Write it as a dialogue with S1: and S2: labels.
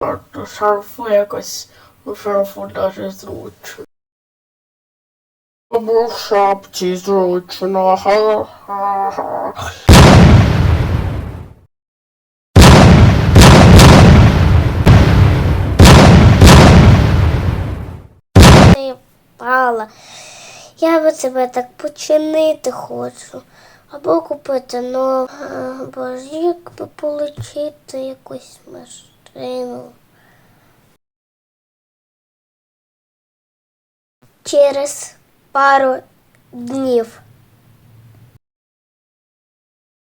S1: до шарфу якось у шарфу даже зручно. Або в шапці зручно. Ха-ха-ха.
S2: Я би тебе так починити хочу. Або купити нову, або ж якби отримати якусь машину. Через пару днів.